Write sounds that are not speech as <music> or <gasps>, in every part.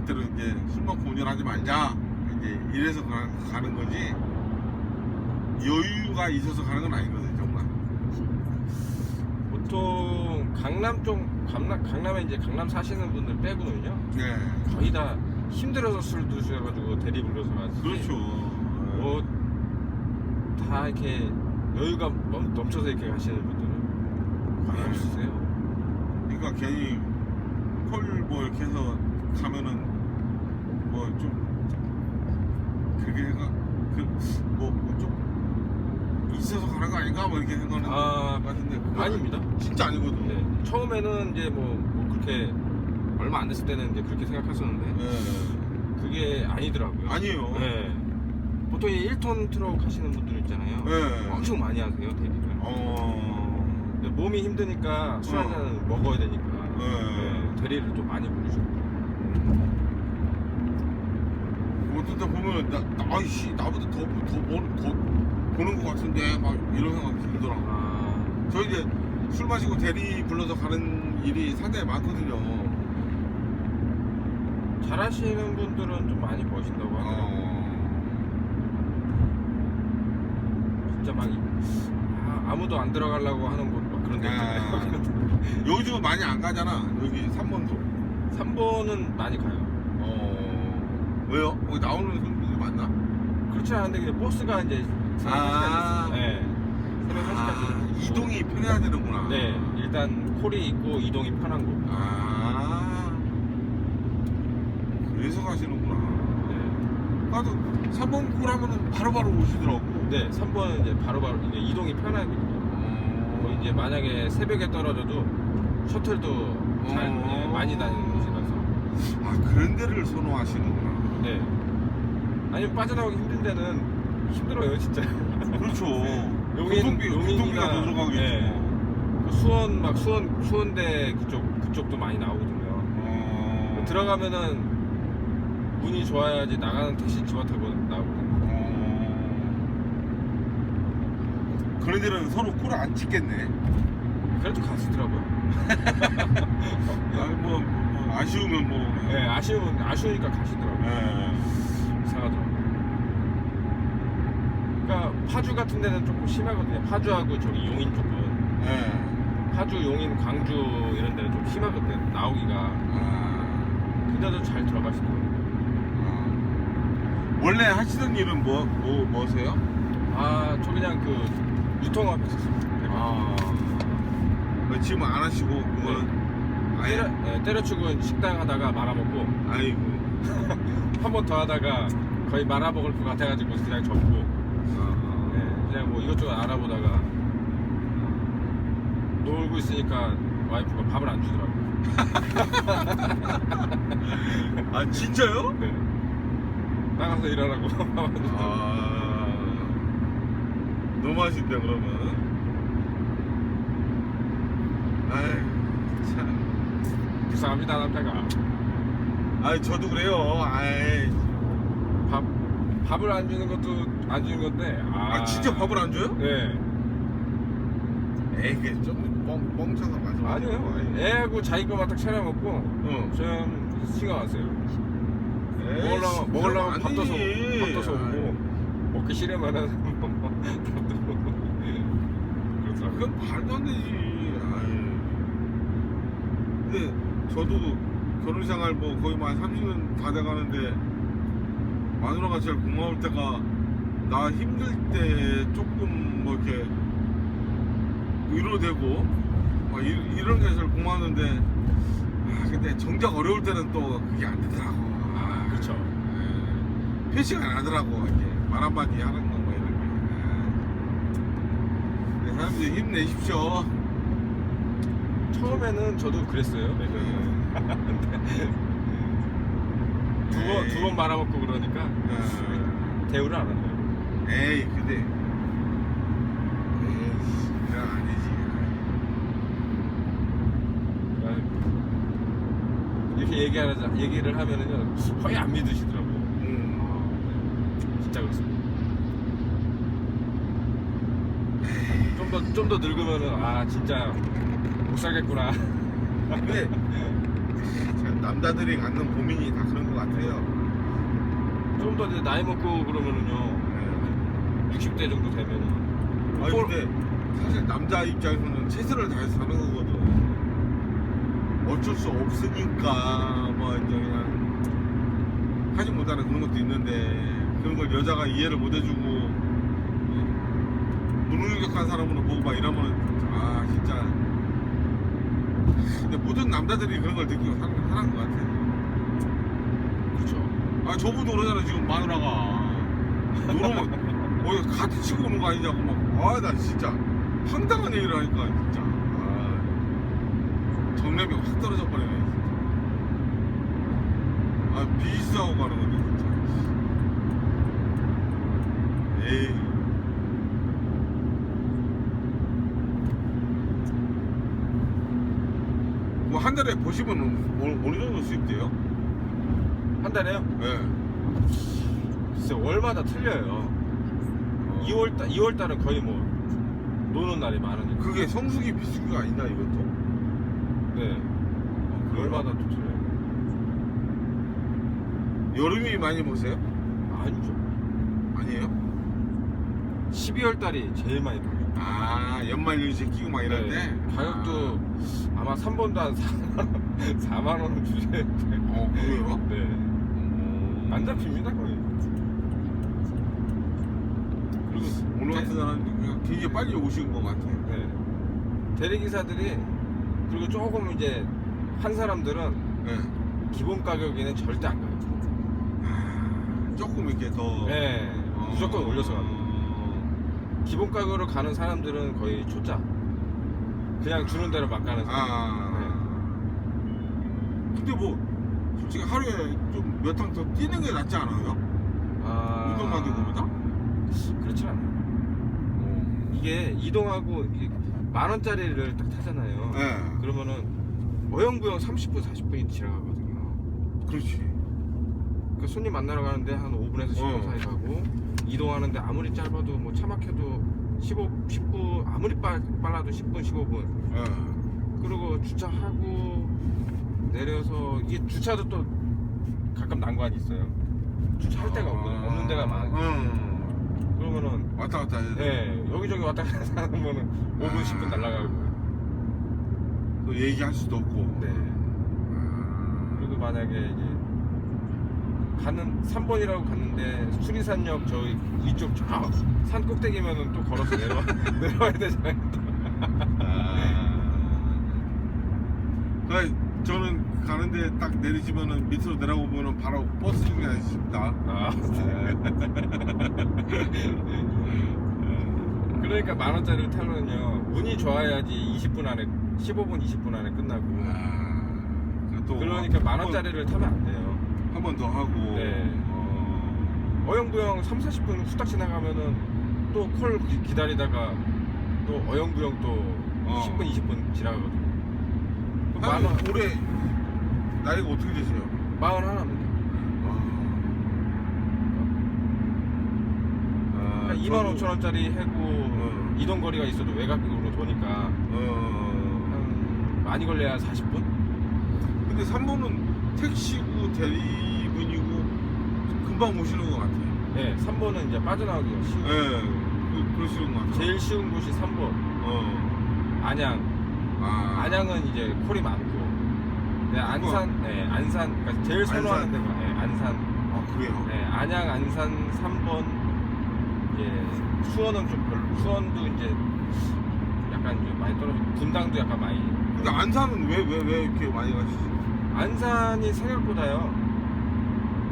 때때로 이제 술 먹고 운전하지 말자. 이제 이래서 가, 가는 거지. 여유가 있어서 가는 건 아니거든 정말. 보통 강남 쪽 강남 강남에 이제 강남 사시는 분들 빼고는요. 네. 거의 다 힘들어서 술 드셔가지고 대리 불러서 가지. 그렇죠. 뭐 다 이렇게 여유가 넘, 넘쳐서 이렇게 가시는 분들은 거의 네. 없으세요. 그러니까 괜히 콜뭐 이렇게 해서 가면은 뭐 좀 그게 그뭐좀 있어서 가는 거 아닌가 뭐 이렇게 생각하는 아, 것 같은데 아닙니다. 진짜 아니거든 네. 처음에는 이제 뭐, 뭐 그렇게 얼마 안 됐을 때는 이제 그렇게 생각했었는데 네. 그게 아니더라고요. 아니에요 네. 보통 이 1톤 트럭 하시는 분들 있잖아요. 네. 엄청 많이 하세요 대리를. 어 몸이 힘드니까 술 어. 한잔 먹어야 되니까 네. 네, 대리를 좀 많이 부르시고. 때 보면 나, 나 아이씨 나보다 더, 더, 보- 더 보는 것 같은데 막 이런 생각이 들더라고 아, 저 이제 술 마시고 대리 불러서 가는 일이 상당히 많거든요 잘하시는 분들은 좀 많이 버신다고 하더라고요. 어... 진짜 많이 아, 아무도 안 들어가려고 하는 곳 막 그런 데 아. 있잖아요. <laughs> 요즘 많이 안 가잖아 여기 3번도 3번은 많이 가요. 어... 왜요? 거기 나오는 손님들이 많나? 그렇지 않은데 그냥 버스가 이제 새벽 아. 1시까지 네. 새벽 1시까지 아, 이동이 편해야 되는구나 네 일단 콜이 있고 이동이 편한 곳 아 그래서 가시는구나 네. 나도 3번 콜 하면은 바로바로 오시더라고 네 3번은 이제 바로바로 이제 이동이 편하거든요 뭐 이제 만약에 새벽에 떨어져도 셔틀도 잘 어. 예, 많이 다니는 곳이라서 아 그런 데를 선호하시는구나 네. 아니면 빠져나오기 힘든 데는 힘들어요 진짜. 그렇죠. <laughs> 용인- 교통비, 교통비가 용인이나- 더 들어가겠죠. 네. 그 수원 막 수원 수원대 그쪽 그쪽도 많이 나오거든요. 어... 들어가면은 운이 좋아야지 나가는 택시 집어 타고 나오거든요 어... 그런 데는 서로 콜을 안 찍겠네. 그래도 가시더라고요. <laughs> 아, 뭐, 뭐 아쉬우면 뭐네 아쉬우면 아쉬우니까 가시더라고요 예. 이상하더라고요 그러니까 파주 같은 데는 조금 심하거든요 파주하고 저기 용인 쪽은 예. 파주 용인 광주 이런 데는 좀 심하거든요 나오기가 아, 근데도 잘 들어가시더라고요 아. 원래 하시던 일은 뭐, 뭐, 뭐세요? 아 저 그냥 그 유통업 했었어요 아. 지금 안 하시고, 그거는 아예, 때려, 네, 때려치고 식당 하다가 말아먹고 아이고. <laughs> 한 번 더 하다가 거의 말아먹을 것 같아가지고 그냥 접고 아, 네, 그냥 뭐 이것저것 알아보다가 놀고 있으니까 와이프가 밥을 안 주더라고요 <laughs> 아, 진짜요? 네. 나가서 일하라고 <laughs> 아, 너무 하신다, 그러면. 아이, 참. 불쌍합니다 남자가 아이, 저도 그래요. 아이. 밥, 밥을 안 주는 것도 안 주는 건데 아, 아, 진짜 밥을 안 줘요? 네 에이, 그게 좀 뻥, 뻥쳐서 맞아. 아니에요 애하고 자기 거만 딱 차려 먹고 어. 저는 써요 에이, 먹으려면 먹으려면 그럼 밥도 서 아니지. 밥도 서고 먹기 싫으면은 밥도 그렇더라고요. 그건 말도 안 되지. 아이. 근데 저도 결혼 생활 뭐 거의 뭐한 30년 다 돼가는데 마누라가 제일 고마울 때가 나 힘들 때 조금 뭐 이렇게 위로되고 막 이, 이런 게 제일 고마웠는데 아 근데 정작 어려울 때는 또 그게 안 되더라고. 아, 그렇죠. 예. 표시가 안 하더라고 이렇게 말 한마디 하는 거뭐 이런 게. 네, 사람들이 힘내십시오. 처음에는 저도 그랬어요. 네. <laughs> 두번 두 번 말아먹고 그러니까 어, 대우를 안 한대요. 에이 근데 에이 그건 아니지. 이렇게 얘기하자 얘기를 하면은요 거의 안 믿으시더라고요. 음. 진짜 그렇습니다. 좀더 좀 더 늙으면은 아 진짜 못 살겠구나. 근데 참 남자들이 갖는 고민이 다 그런 것 같아요. 좀 더 이제 나이 먹고 그러면은요. 네. 60대 정도 되면은. 아니 꼴- 근데 사실 남자 입장에서는 최선을 다해서 사는 거거든. 어쩔 수 없으니까 뭐 이제 그냥 하지 못하는 그런 것도 있는데 그런 걸 여자가 이해를 못 해주고 무능력한 사람으로 보고 막 이러면은 아 진짜 근데 모든 남자들이 그런 걸 느끼고 사는, 사는 것 같아. 그렇죠. 아 저분도 그러잖아 지금 마누라가. 노름은 어 같이 치고 오는 거 아니냐고 막 아 나 진짜 황당한 얘기를 하니까 진짜. 아, 정lem이 확 떨어져 버리네 진짜. 아 비즈하고 가는 건데 진짜 에이 뭐 한 달에 보시면 어느 정도 수입돼요? 한 달에요? 네. 글쎄 월마다 틀려요. 2월 달 2월 달은 거의 뭐 노는 날이 많으니까. 그게 성수기 비수기가 있나 이것도? 네. 월마다 또 틀려요. 여름이 많이 보세요? 아니죠. 아니에요? 12월 달이 제일 많이 벌어요. 아 연말 연시 끼고 막 이럴 때 네. 가격도 아 마 3번도 한 4만, <laughs> 4만 원을 주세요. 아, 어 그래요? 네. 음. 안 잡힙니다 거의. 그리고 오늘 대- 같은 날은 그냥 되게 빨리 오신 것 같아요. 네. 대리기사들이 그리고 조금 이제 한 사람들은 네. 기본 가격에는 절대 안 가요. 아, 조금 이렇게 더 네. 어, 무조건 올려서. 어, 기본 가격으로 가는 사람들은 거의 초짜. 그냥 주는 대로 막 가는 사람. 아. 근데 뭐 솔직히 하루에 좀몇탕더 뛰는 게 낫지 않아요? 아. 운동하는 것보다? 그렇진 않아요. 이게 이동하고 이게 만 원짜리를 딱 타잖아요. 네. 그러면은 어영부영 30분 40분이 지나가거든요. 그렇지. 그러니까 손님 만나러 가는데 한 5분에서 10분 어. 사이 가고 이동하는데 아무리 짧아도 뭐 차 막혀도 15, 10분 아무리 빨, 빨라도 10분 15분 네. 그리고 주차하고 내려서 이게 주차도 또 가끔 난관이 있어요. 주차할 데가 없거든 없는 데가 많아. 음. 그러면은 왔다 갔다 해야 돼. 네 여기저기 왔다 갔다 하는 거는 5분 10분 날라가고 또 얘기할 수도 없고. 네 아. 그리고 만약에 이제 가는 3번이라고 갔는데 수리산역 저 이쪽 저산 꼭대기면은 또 걸어서 내려와 <laughs> 내려와야 되잖아요. 그 저는 가는데 딱 내리시면은 밑으로 내려오면은 바로 버스 중에 싶다. 아, <laughs> 그러니까 만 원짜리 를 타면요 운이 좋아야지 20분 안에 15분 20분 안에 끝나고 또 그러니까 만 원짜리를 타면 안 돼요. 한 번 더 하고. 네. 어, 어영부영 3, 40분 후딱 지나가면은 또 콜 기다리다가 또 어영부영 또 어. 10분 20분 지나가거든요. 그럼 만 원, 올해 나이가 어떻게 되세요? 마흔 하나입니다. 아, 그러니까 2만 5천 원짜리 해고 어. 이동 거리가 있어도 외곽으로 도니까 어. 한 많이 걸려야 40분? 근데 3번은 택시고 대리분이고 금방 오시는 것 같아요. 네, 3번은 이제 빠져나가기가 쉬워. 예, 네, 그, 그러시는 것 같아요. 제일 쉬운 곳이 3번. 어. 안양. 아. 안양은 이제 콜이 많고. 네, 안산, 네, 안산. 그러니까 제일 선호하는 안산. 데가 네, 안산. 아, 그래요? 네, 안양, 안산 3번. 이제 수원은 좀 별로. 수원도 이제 약간 좀 많이 떨어지고 분당도 약간 많이. 근데 안산은 왜, 왜, 왜 이렇게 많이 가시지? 안산이 생각보다요.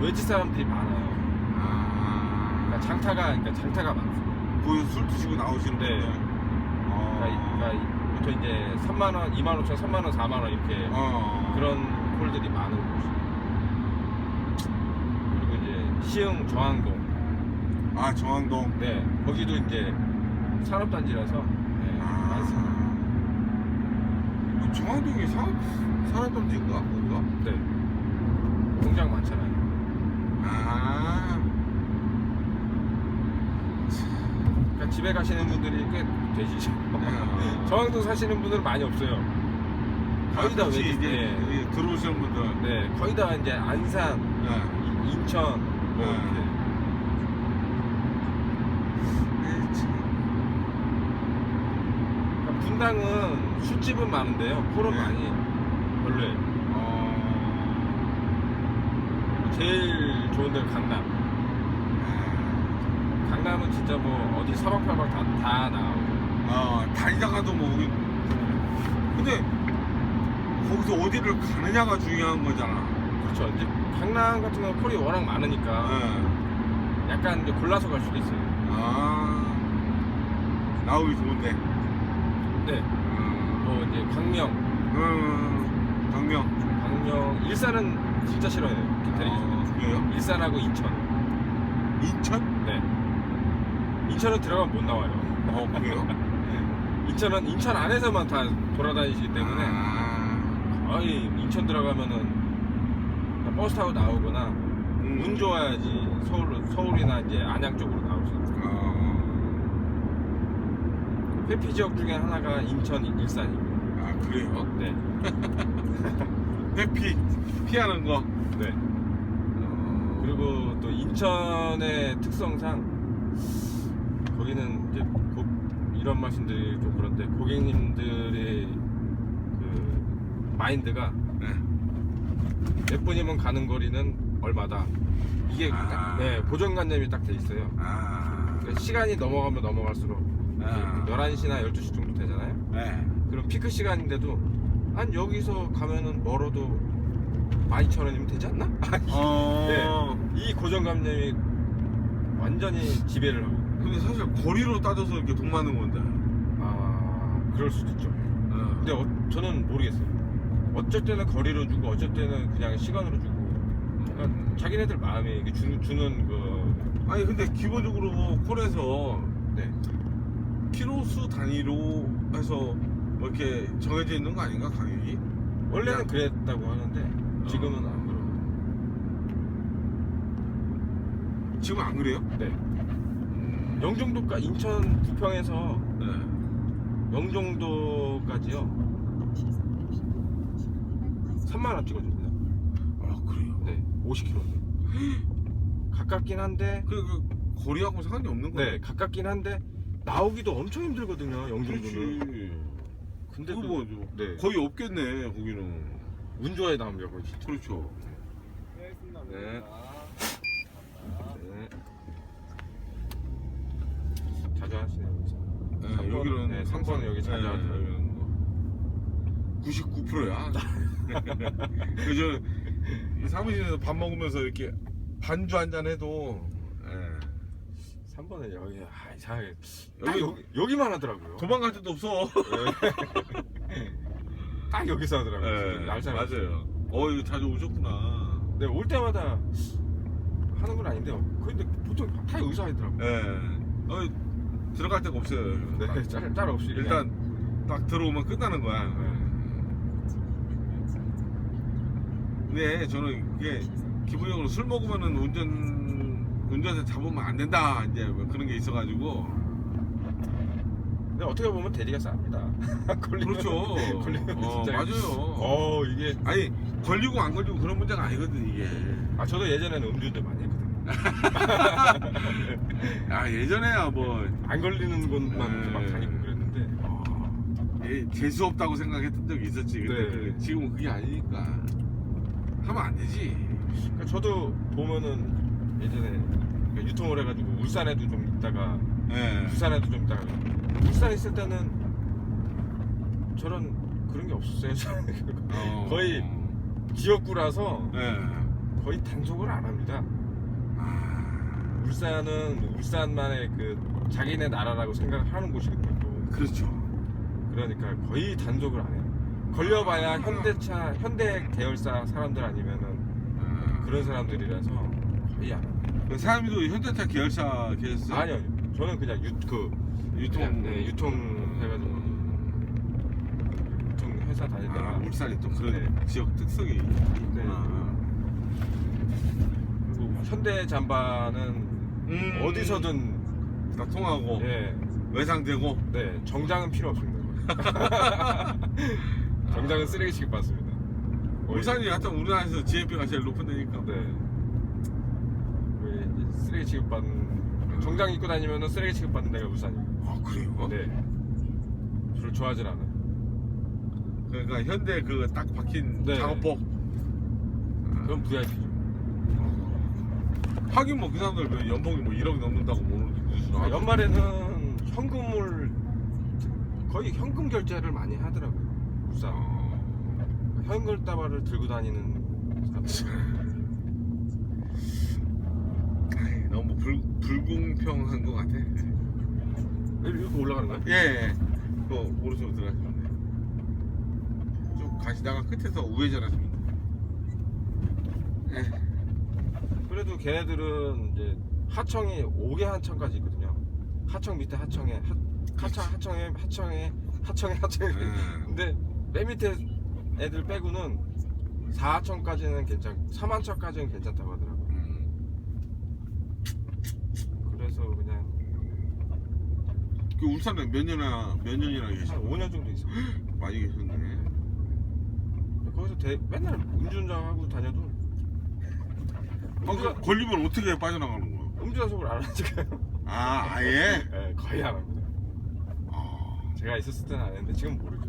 외지 사람들이 많아요. 아. 그러니까 장타가 그러니까 장타가 많습니다. 거기서 술 드시고 나오시는 네. 분들. 어. 그러니까, 그러니까 보통 이제 3만 원, 2만 5천, 3만 원, 4만 원 이렇게 어. 그런 콜들이 많은 곳이. 그리고 이제 시흥 저항동, 아, 정항동. 네 거기도 이제 산업단지라서 네, 아. 많습니다. 뭐 정항동이 산업, 산업단지인 가? 거기가? 네 공장 많잖아요. 아. 그러니까 집에 가시는 분들이 꽤 되시죠. 네. <laughs> 저항동 사시는 분들은 많이 없어요. 거의 다 혹시 외지 이제 예. 여기 들어오시는 분들. 네, 거의 다 이제 안산, 네. 이- 인천 뭐 네. 이렇게. 네, 참. 그러니까 분당은 술집은 많은데요. 콜은 네. 많이 별로예요. 어, 제일 좋은 데는 강남. 강남은 진짜 뭐 어디 사박팔박 다, 다 나오고. 어, 다니다가도 뭐 근데 거기서 어디를 가느냐가 중요한 거잖아. 그렇죠. 이제 강남 같은 경우는 콜이 워낙 많으니까 네. 약간 이제 골라서 갈 수도 있어요. 아 나오기 좋은데. 네. 음, 뭐 이제 강명, 음, 강명. 강명, 일산은 진짜 싫어해요. 대리기 어, 그래요? 일산하고 인천. 인천? 네. 인천은 들어가면 못 나와요. 어 그래요? <laughs> 인천은 인천 안에서만 다 돌아다니시기 때문에 아, 거의 인천 들어가면은 그냥 버스 타고 나오거나 음. 운 좋아야지 서울 서울이나 이제 안양 쪽으로 나올 수 있어요. 어, 회피 지역 중에 하나가 인천 일산이고. 아 그래요? 네. <laughs> 회피 피하는 거. 네. 어, 그리고 또 인천의 특성상 거기는 이제 고, 이런 말씀드리기 좀 그런데 고객님들의 그 마인드가 네. 몇 분이면 가는 거리는 얼마다 이게 아. 딱, 네, 고정관념이 딱 돼 있어요 아, 그러니까 시간이 넘어가면 넘어갈수록 아. 11시나 12시 정도 되잖아요 네. 그럼 피크 시간인데도 한 여기서 가면은 멀어도 12,000원이면 되지 않나? <laughs> 어. 이 고정관념이 완전히 지배를 하고 근데 사실 거리로 따져서 이렇게 돈 많은 건데. 아 그럴 수도 있죠 어. 근데 어, 저는 모르겠어요 어쩔 때는 거리로 주고 어쩔 때는 그냥 시간으로 주고 그러니까 자기네들 마음에 이게 주, 주는 그 아니 근데 기본적으로 콜에서 네. 키로수 단위로 해서 뭐 이렇게 정해져 있는 거 아닌가 가격이? 원래는 그랬다고 하는데 지금은 안 그래요 지금 안 그래요? 네 영종도까 인천 부평에서 네. 영종도까지요 3만 원 찍어줍니다 아 그래요? 네 50km <gasps> 가깝긴 한데 그, 그 거리하고 상관이 없는 거예요? 네 가깝긴 한데 나오기도 엄청 힘들거든요 영종도는 그렇지. 근데 그거 그- 뭐 네. 거의 없겠네 거기는. 운 좋아야 나옵니다 거기 진짜 그렇죠. 네. 네. 자주 하시네요 네, 삼 번, 여기는 네, 삼 번은 여기 자주 하더라고요. 99%야. 그저 사무실에서 밥 먹으면서 이렇게 반주 한 잔 해도 예, 3번은 여기 아 이상하게 딱 여기 여기, 여기만 하더라고요 도망갈 데도 없어. <laughs> 딱 여기서 하더라고요 예, 알잖아요 맞아요. 어 이거 자주 오셨구나. 네, 올 때마다 하는 건 아닌데 근데 보통 다 여기서 하더라고요 예. 어, 들어갈 데가 없어요. 네, 딱 짤, 짤 없이 그냥. 일단 딱 들어오면 끝나는 거야. 네. 근데 저는 이게 기본적으로 술 먹으면은 운전 운전대 잡으면 안 된다 이제 뭐 그런 게 있어가지고 근데 어떻게 보면 대리가 쌉니다 <laughs> 걸리면 그렇죠. <laughs> 걸리면 어, 진짜 맞아요. 어 이게 아니 걸리고 안 걸리고 그런 문제가 아니거든 이게. 아 저도 예전에는 음주운전 많이 했거든요 <laughs> 아 예전에야 뭐 안 걸리는 곳만 네. 막 다니고 그랬는데 예, 재수 없다고 생각했던 적이 있었지. 근데 네. 그- 지금은 그게 아니니까 하면 안 되지. 그러니까 저도 보면은 예전에 그러니까 유통을 해가지고 울산에도 좀 있다가 예. 부산에도 좀 있다가 울산에 있을 때는 저런 그런 게 없었어요 어. 거의 지역구라서 예. 거의 단속을 안 합니다 아, 울산은 울산만의 그 자기네 나라라고 생각하는 곳이거든요 또. 그렇죠. 그러니까 거의 단속을 안 해요 걸려봐야 현대차 현대 계열사 사람들 아니면은 아, 그런 사람들이라서 안 해요 그 사람도 현대차 계열사 계열사 아니요 아니요. 저는 그냥 유, 그 유통 그냥, 네, 유통 해가지고 유통 회사 다니다가 아, 울산이 또 그런 네. 지역 특성이 있구나. 그리고 현대 잠바는 음, 어디서든 다 통하고 예, 외상되고 네 정장은 필요 없습니다. <laughs> 정장은 쓰레기 취급받습니다. 울산이 하여튼 우리나라에서 GNP가 제일 높은 데니까. 네. 왜 이제 쓰레기 취급 받는 정장 입고 다니면은 쓰레기 취급 받는 데가 울산이에요. 아 그래요? 네. 별로 좋아하질 않아요. 그러니까 현대 그 딱 박힌 네. 작업복. 그럼 VIP죠. 하긴 뭐 그 사람들 뭐 연봉이 뭐 1억 넘는다고 모르는 수는 아, 연말에는 현금을 거의 현금 결제를 많이 하더라고요. 울산. 현금 따발을 들고 다니는 사람들. <laughs> 너무 불, 불공평한 것 같아. 이렇게 올라가는 거야? 예, 예. 그 오른쪽으로 들어가시면 돼요. 쭉 가시다가 끝에서 우회전하십니다. 예. 그래도 걔네들은 이제 하청이 5개 하청까지 있거든요. 하청 밑에 하청에 하, 하청 하청에 하청에 하청에 하청에 음. 근데 맨 밑에 애들 빼고는 4하청까지는 괜찮 3하청까지는 괜찮다고 하더라고. 음. 그래서 그냥 그 울산에 몇 년이나 몇 년이나 한 계시고 5년 정도 있어. <gasps> 많이 계셨네. 거기서 대, 맨날 음주운전 하고 다녀도 어, 그 걸리면 어떻게 빠져나가는 거예요? 음주단속을 안 하니까요. 아, 아예? <laughs> 네, 거의 안 합니다. 아, 제가 있었을 때는 안 했는데 지금 모르죠.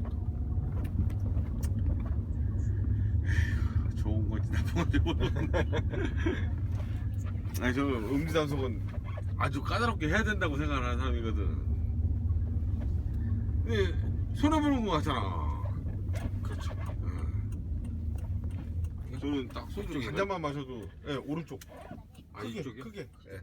좋은 건지 나쁜 건지 모르겠네. <laughs> 아니, 저는 음주단속은 아주 까다롭게 해야 된다고 생각하는 사람이거든. 근데 손해보는 거 같잖아. 그렇죠. 저는 딱 소주? 한 잔만 마셔도 예 오른쪽 아 크게 이쪽이요? 크게 예.